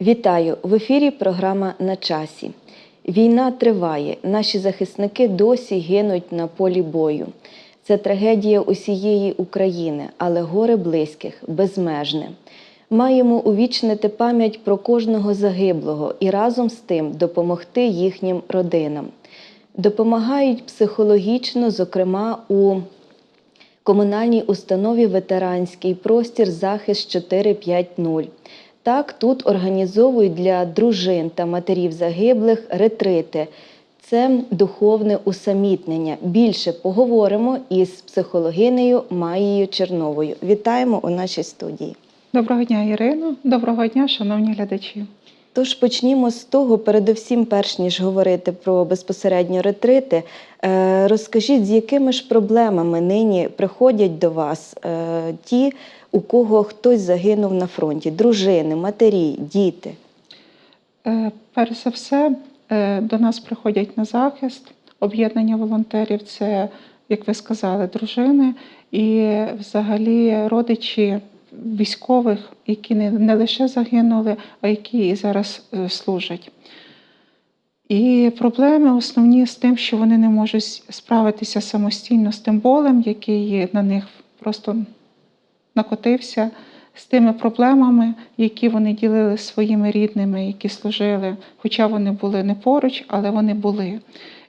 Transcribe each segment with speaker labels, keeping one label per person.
Speaker 1: Вітаю в ефірі. Програма на часі. Війна триває. Наші захисники досі гинуть на полі бою. Це трагедія усієї України, але горе близьких безмежне. Маємо увічнити пам'ять про кожного загиблого і разом з тим допомогти їхнім родинам. Допомагають психологічно, зокрема у комунальній установі Ветеранський простір захист 450. Так, тут організовують для дружин та матерів загиблих ретрити. Це духовне усамітнення. Більше поговоримо із психологинею Маєю Черновою. Вітаємо у нашій студії.
Speaker 2: Доброго дня, Ірино. Доброго дня, шановні глядачі.
Speaker 1: Тож почнімо з того, передусім, перш ніж говорити про безпосередньо ретрити, е, розкажіть, з якими ж проблемами нині приходять до вас е, ті, у кого хтось загинув на фронті, дружини, матері, діти.
Speaker 2: Е, Перш за все, е, до нас приходять на захист об'єднання волонтерів. Це, як ви сказали, дружини і взагалі родичі військових, які не, не лише загинули, а які і зараз е, служать. І проблеми основні з тим, що вони не можуть справитися самостійно з тим болем, який на них просто накотився, з тими проблемами, які вони ділили зі своїми рідними, які служили, хоча вони були не поруч, але вони були.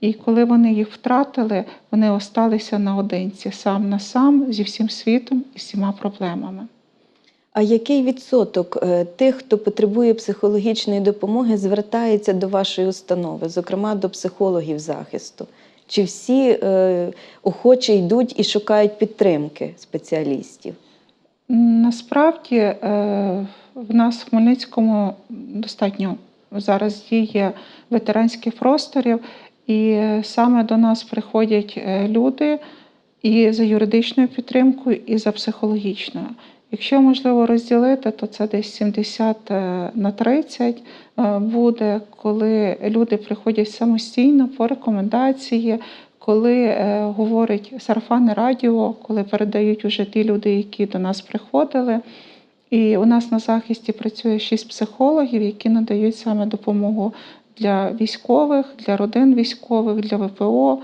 Speaker 2: І коли вони їх втратили, вони осталися наодинці, сам на сам зі всім світом і всіма проблемами.
Speaker 1: А який відсоток е, тих, хто потребує психологічної допомоги, звертається до вашої установи, зокрема до психологів захисту? Чи всі е, охоче йдуть і шукають підтримки спеціалістів?
Speaker 2: Насправді е, в нас в Хмельницькому достатньо зараз діє ветеранських просторів, і саме до нас приходять е, люди і за юридичною підтримкою, і за психологічною. Якщо можливо розділити, то це десь 70 е, на 30 е, буде, коли люди приходять самостійно по рекомендації, коли е, говорить сарафанне радіо, коли передають уже ті люди, які до нас приходили. І у нас на захисті працює шість психологів, які надають саме допомогу для військових, для родин військових, для ВПО,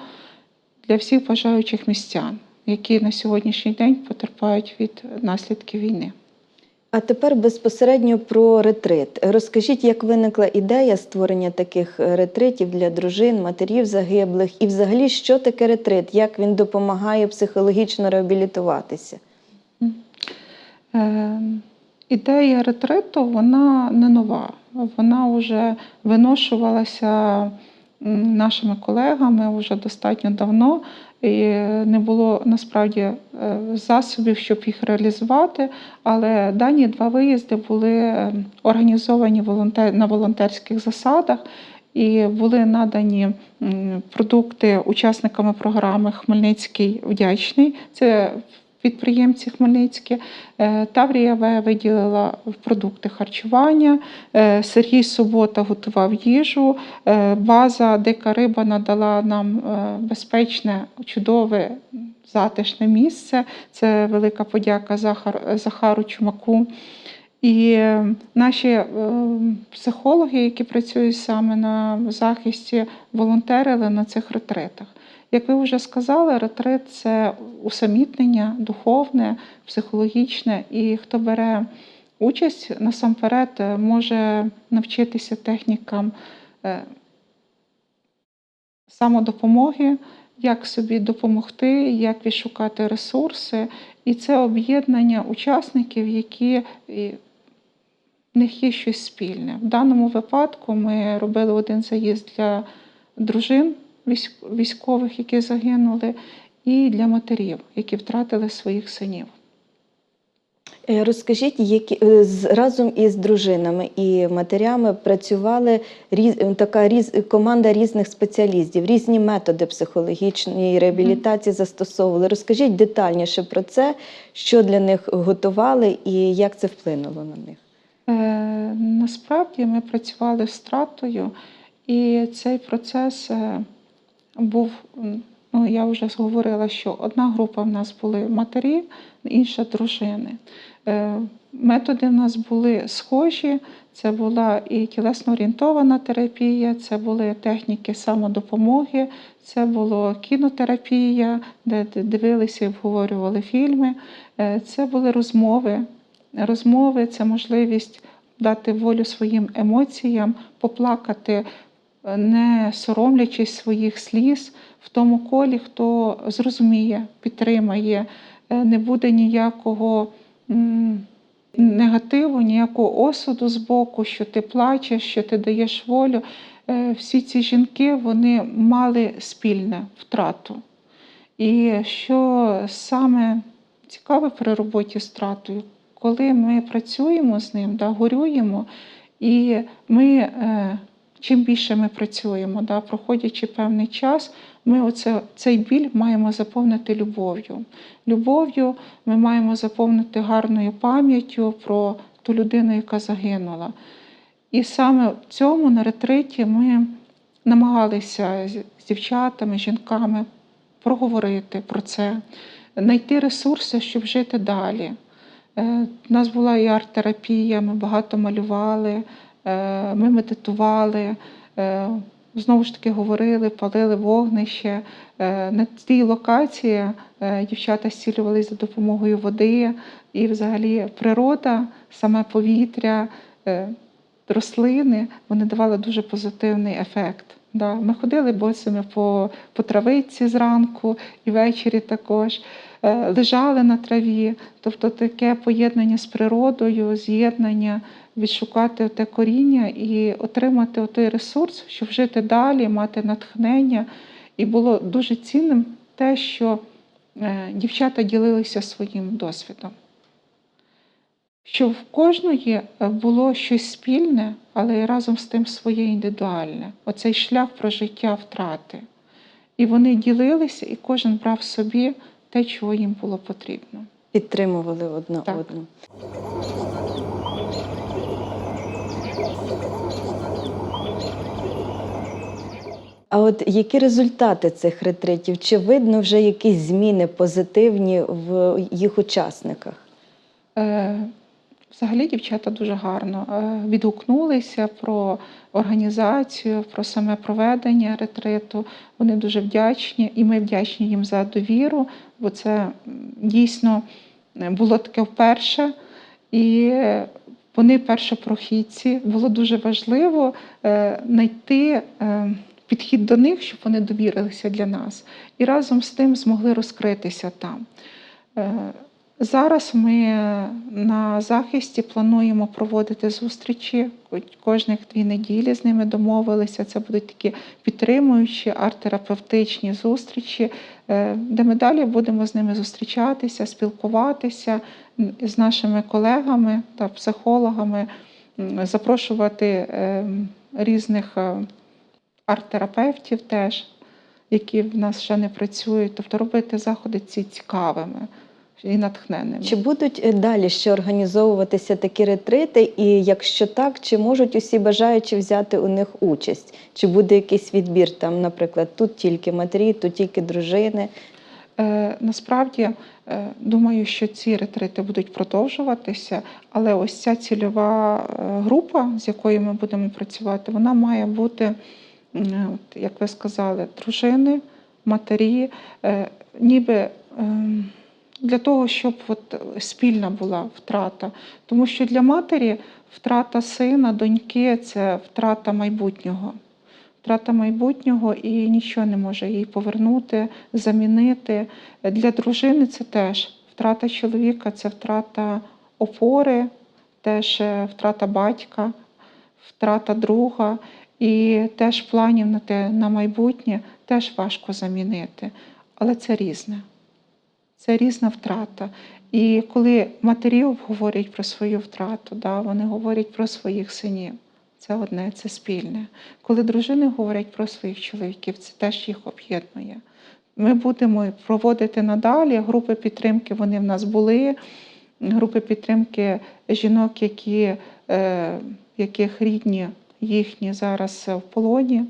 Speaker 2: для всіх бажаючих містян, які на сьогоднішній день потерпають від наслідків війни.
Speaker 1: А тепер безпосередньо про ретрит. Розкажіть, як виникла ідея створення таких е, ретритів для дружин, матерів загиблих, і взагалі, що таке ретрит, як він допомагає психологічно реабілітуватися?
Speaker 2: Е, Ідея ретриту вона не нова. Вона вже виношувалася нашими колегами вже достатньо давно. І не було насправді е, засобів, щоб їх реалізувати. Але дані два виїзди були е, організовані на волонтерських засадах. І були надані продукти учасниками програми Хмельницький вдячний. Це підприємці Хмельницькі. Е, Таврія В виділила продукти харчування. е, Сергій Субота готував їжу. е, База Дика риба надала нам безпечне, чудове, затишне місце. Це велика подяка Захар- Захару Чумаку. І наші психологи, які працюють саме на захисті, волонтерили на цих ретритах. Як ви вже сказали, ретрит це усамітнення духовне, психологічне, і хто бере участь насамперед може навчитися технікам е, самодопомоги, як собі допомогти, як відшукати ресурси. І це об'єднання учасників, які в них є щось спільне. В даному випадку ми робили один заїзд для дружин військових, які загинули, і для матерів, які втратили своїх синів.
Speaker 1: Е, Розкажіть, які е, разом із дружинами і матерями працювали різ, е, така різ, команда різних спеціалістів, різні методи психологічної реабілітації застосовували. Розкажіть детальніше про це, що для них готували і як це вплинуло на них.
Speaker 2: Е, насправді ми працювали з стратою, і цей процес е, був Ну, я вже говорила, що одна група в нас були матері, інша дружини. Е, Методи в нас були схожі. Це була і тілесно орієнтована терапія, це були техніки самодопомоги, це була кінотерапія, де дивилися і обговорювали фільми. Е, Це були розмови. Розмови це можливість дати волю своїм емоціям, поплакати, не соромлячись своїх сліз в тому колі, хто зрозуміє, підтримає, е, не буде ніякого негативу, ніякого осуду з боку, що ти плачеш, що ти даєш волю. Е, Всі ці жінки вони мали спільне втрату. І що саме цікаве при роботі з втратою, коли ми працюємо з ним, да, горюємо, і ми, е, чим більше ми працюємо, да, проходячи певний час, ми оце, цей біль маємо заповнити любов'ю. Любов'ю ми маємо заповнити гарною пам'яттю про ту людину, яка загинула. І саме в цьому на ретриті ми намагалися з дівчатами, жінками проговорити про це, знайти ресурси, щоб жити далі. Е, У нас була і арт-терапія, ми багато малювали, ми медитували, е, знову ж таки говорили, палили вогнище. Е, На цій локації е, дівчата зцілювалися за допомогою води, і взагалі природа, саме повітря, е, рослини вони давали дуже позитивний ефект. Ми ходили босими по, по травиці зранку і ввечері також, е, лежали на траві. Тобто таке поєднання з природою, з'єднання, відшукати те коріння і отримати той ресурс, щоб жити далі, мати натхнення. І було дуже цінним те, що е, дівчата ділилися своїм досвідом. Що в кожної е, було щось спільне, але і разом з тим своє індивідуальне. Оцей шлях прожиття втрати. І вони ділилися, і кожен брав собі те, чого їм було потрібно.
Speaker 1: Підтримували одна
Speaker 2: Так.
Speaker 1: одну. А от які результати цих ретритів? Чи видно вже якісь зміни позитивні в їх учасниках?
Speaker 2: Е, Взагалі дівчата дуже гарно е, відгукнулися про організацію, про саме проведення ретриту. Вони дуже вдячні, і ми вдячні їм за довіру, бо це дійсно е, було таке вперше. І вони першопрохідці. Було дуже важливо е, знайти підхід до них, щоб вони довірилися для нас. І разом з тим змогли розкритися там. Зараз ми на захисті плануємо проводити зустрічі. Ко- кожних дві неділі з ними домовилися. Це будуть такі підтримуючі арт-терапевтичні зустрічі, е, де ми далі будемо з ними зустрічатися, спілкуватися з нашими колегами та психологами, запрошувати е, різних е, арт-терапевтів теж, які в нас ще не працюють, тобто робити заходи ці цікавими і натхненними.
Speaker 1: Чи будуть е, далі ще організовуватися такі ретрити? І якщо так, чи можуть усі бажаючі взяти у них участь? Чи буде якийсь відбір там, наприклад, тут тільки матері, тут тільки дружини?
Speaker 2: Е, насправді е, думаю, що ці ретрити будуть продовжуватися, але ось ця цільова е, група, з якою ми будемо працювати, вона має бути, от, як ви сказали, дружини, матері, е, ніби. ем, Для того, щоб от спільна була втрата. Тому що для матері втрата сина, доньки це втрата майбутнього. Втрата майбутнього і нічого не може їй повернути, замінити. Для дружини це теж втрата чоловіка, це втрата опори, теж е, втрата батька, втрата друга. І теж планів на те на майбутнє теж важко замінити. Але це різне. Це різна втрата. І коли матері говорять про свою втрату, да, вони говорять про своїх синів. Це одне, це спільне. Коли дружини говорять про своїх чоловіків, це теж їх об'єднує. Ми будемо проводити надалі. Групи підтримки вони в нас були. Групи підтримки жінок, які, е, яких рідні їхні зараз в полоні,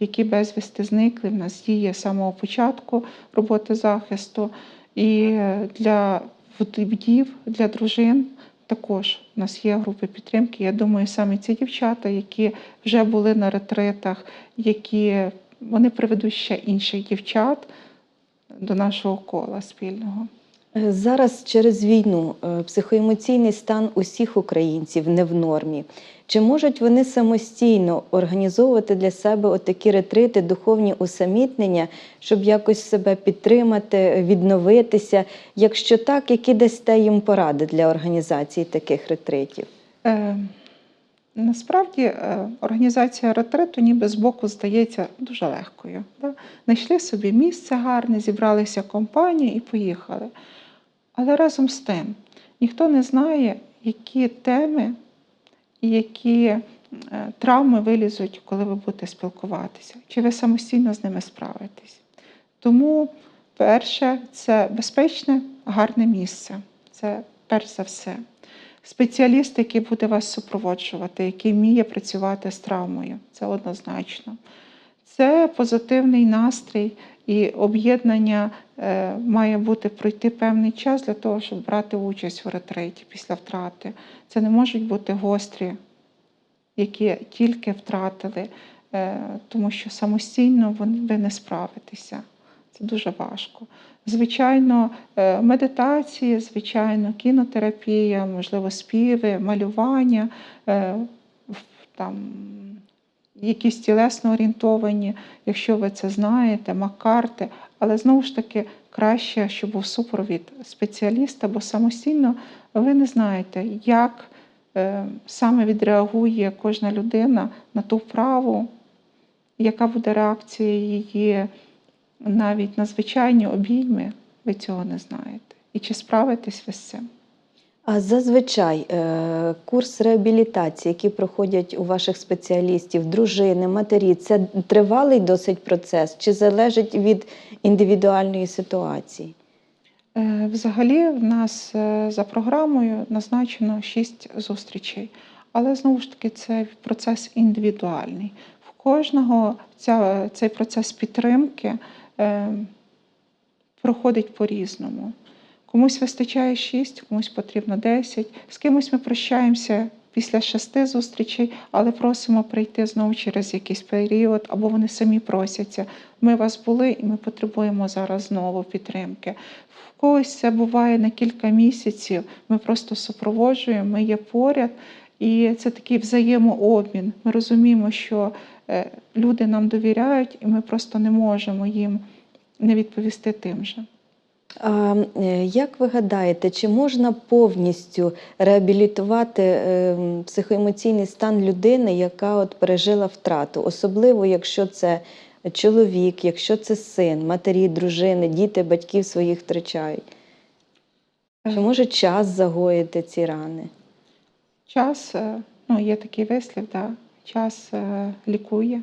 Speaker 2: які безвісти зникли. В нас діє з самого початку роботи захисту. І для вдів, для дружин також у нас є групи підтримки. Я думаю, саме ці дівчата, які вже були на ретритах, які вони приведуть ще інших дівчат до нашого кола спільного.
Speaker 1: Зараз через війну е, психоемоційний стан усіх українців не в нормі. Чи можуть вони самостійно організовувати для себе отакі ретрити, духовні усамітнення, щоб якось себе підтримати, відновитися? Якщо так, які дасте їм поради для організації таких ретритів?
Speaker 2: Е, насправді е, організація ретриту ніби збоку здається дуже легкою. Да? Знайшли собі місце гарне, зібралися компанії і поїхали. Але разом з тим ніхто не знає, які теми і які е, травми вилізуть, коли ви будете спілкуватися, чи ви самостійно з ними справитесь. Тому, перше, це безпечне, гарне місце. Це перш за все. Спеціаліст, який буде вас супроводжувати, який вміє працювати з травмою, це однозначно. Це позитивний настрій і об'єднання е, має бути пройти певний час для того, щоб брати участь у ретриті після втрати. Це не можуть бути гострі, які тільки втратили, е, тому що самостійно вон- ви не справитеся. Це дуже важко. Звичайно, е, медитації, звичайно, кінотерапія, можливо, співи, малювання, там, якісь тілесно орієнтовані, якщо ви це знаєте, макарти, але знову ж таки краще, щоб був супровід спеціаліста, бо самостійно ви не знаєте, як е, саме відреагує кожна людина на ту вправу, яка буде реакція її навіть на звичайні обійми, ви цього не знаєте. І чи справитесь ви з цим?
Speaker 1: А зазвичай е, курс реабілітації, який проходять у ваших спеціалістів, дружини, матері, це тривалий досить процес, чи залежить від індивідуальної ситуації?
Speaker 2: Е, Взагалі, в нас е, за програмою назначено шість зустрічей, але знову ж таки це процес індивідуальний. В кожного ця, цей процес підтримки проходить по-різному. Комусь вистачає шість, комусь потрібно десять. З кимось ми прощаємося після шести зустрічей, але просимо прийти знову через якийсь період, або вони самі просяться. Ми вас були, і ми потребуємо зараз знову підтримки. В когось це буває на кілька місяців. Ми просто супроводжуємо, ми є поряд, і це такий взаємообмін. Ми розуміємо, що е, люди нам довіряють, і ми просто не можемо їм не відповісти тим же.
Speaker 1: А е, як ви гадаєте, чи можна повністю реабілітувати е, психоемоційний стан людини, яка от пережила втрату, особливо якщо це чоловік, якщо це син, матері, дружини, діти, батьків своїх втрачають? Чи може час загоїти ці рани?
Speaker 2: Час, е, ну є такий вислів, да, час лікує,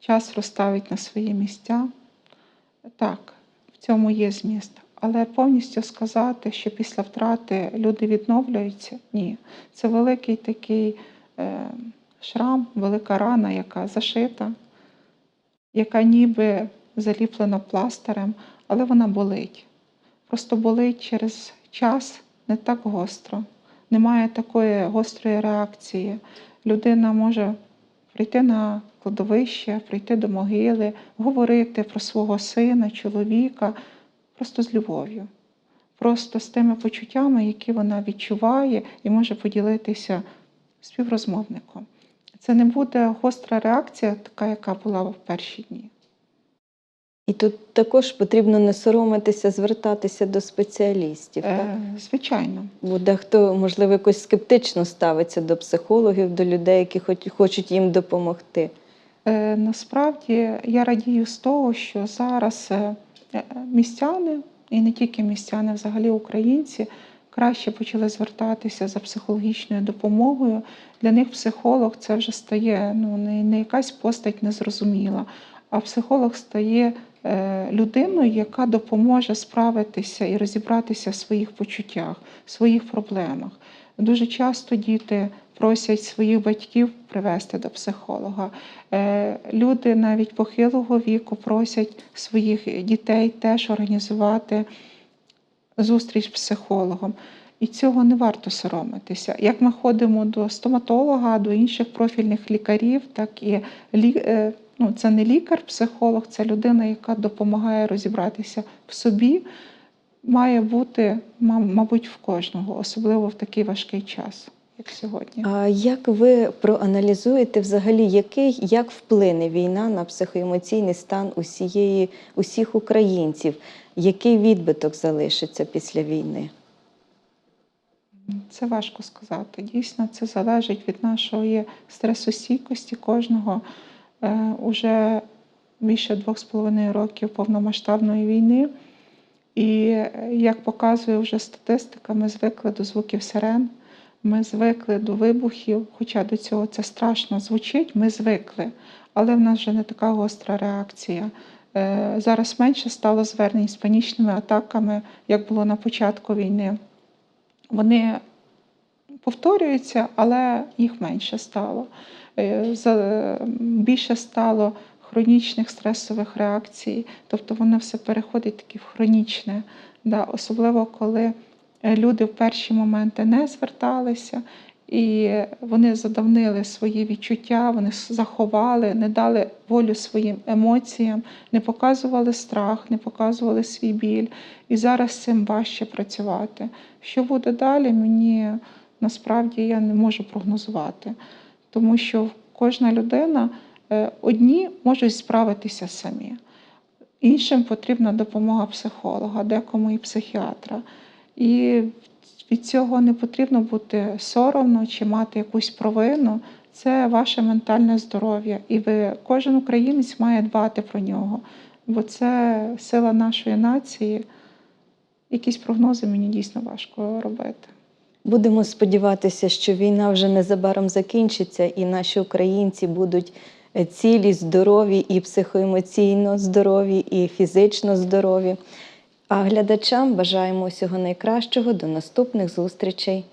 Speaker 2: час розставить на свої місця. Так, цьому є зміст. Але повністю сказати, що після втрати люди відновлюються, ні. Це великий такий е, шрам, велика рана, яка зашита, яка ніби заліплена пластирем, але вона болить. Просто болить через час не так гостро. Немає такої гострої реакції. Людина може прийти на кладовище, прийти до могили, говорити про свого сина, чоловіка, просто з любов'ю, просто з тими почуттями, які вона відчуває, і може поділитися співрозмовником. Це не буде гостра реакція, така, яка була в перші дні.
Speaker 1: І тут також потрібно не соромитися, звертатися до спеціалістів. Так?
Speaker 2: Е, звичайно.
Speaker 1: Бо дехто, можливо, якось скептично ставиться до психологів, до людей, які хоч- хочуть їм допомогти.
Speaker 2: Е, Насправді я радію з того, що зараз е, е, містяни, і не тільки містяни, взагалі українці, краще почали звертатися за психологічною допомогою. Для них психолог це вже стає ну, не, якась постать незрозуміла, а психолог стає людиною, яка допоможе справитися і розібратися в своїх почуттях, в своїх проблемах. Дуже часто діти просять своїх батьків привести до психолога. Е, Люди навіть похилого віку просять своїх дітей теж організувати зустріч з психологом. І цього не варто соромитися. Як ми ходимо до стоматолога, до інших профільних лікарів, так і е, ну, це не лікар-психолог, це людина, яка допомагає розібратися в собі, має бути, мабуть, в кожного, особливо в такий важкий час, як сьогодні.
Speaker 1: А як ви проаналізуєте взагалі, який як вплине війна на психоемоційний стан усієї усіх українців? Який відбиток залишиться після війни?
Speaker 2: Це важко сказати. Дійсно, це залежить від нашої стресостійкості кожного. Е, уже більше двох з половиною років повномасштабної війни. І е, як показує вже статистика, ми звикли до звуків сирен, ми звикли до вибухів, хоча до цього це страшно звучить, ми звикли, але в нас вже не така гостра реакція. Е, Зараз менше стало звернень з панічними атаками, як було на початку війни. Вони повторюються, але їх менше стало. Е, Більше стало хронічних стресових реакцій, тобто воно все переходить таки в хронічне. Особливо коли люди в перші моменти не зверталися, і вони задавнили свої відчуття, вони заховали, не дали волю своїм емоціям, не показували страх, не показували свій біль. І зараз цим важче працювати. Що буде далі, мені насправді я не можу прогнозувати, тому що кожна людина е, одні можуть справитися самі. Іншим потрібна допомога психолога, декому і психіатра. І від цього не потрібно бути соромно чи мати якусь провину. Це ваше ментальне здоров'я, і ви, кожен українець має дбати про нього, бо це сила нашої нації. Якісь прогнози мені дійсно важко робити.
Speaker 1: Будемо сподіватися, що війна вже незабаром закінчиться, і наші українці будуть е, цілі, здорові, і психоемоційно здорові, і фізично здорові. А глядачам бажаємо усього найкращого. До наступних зустрічей.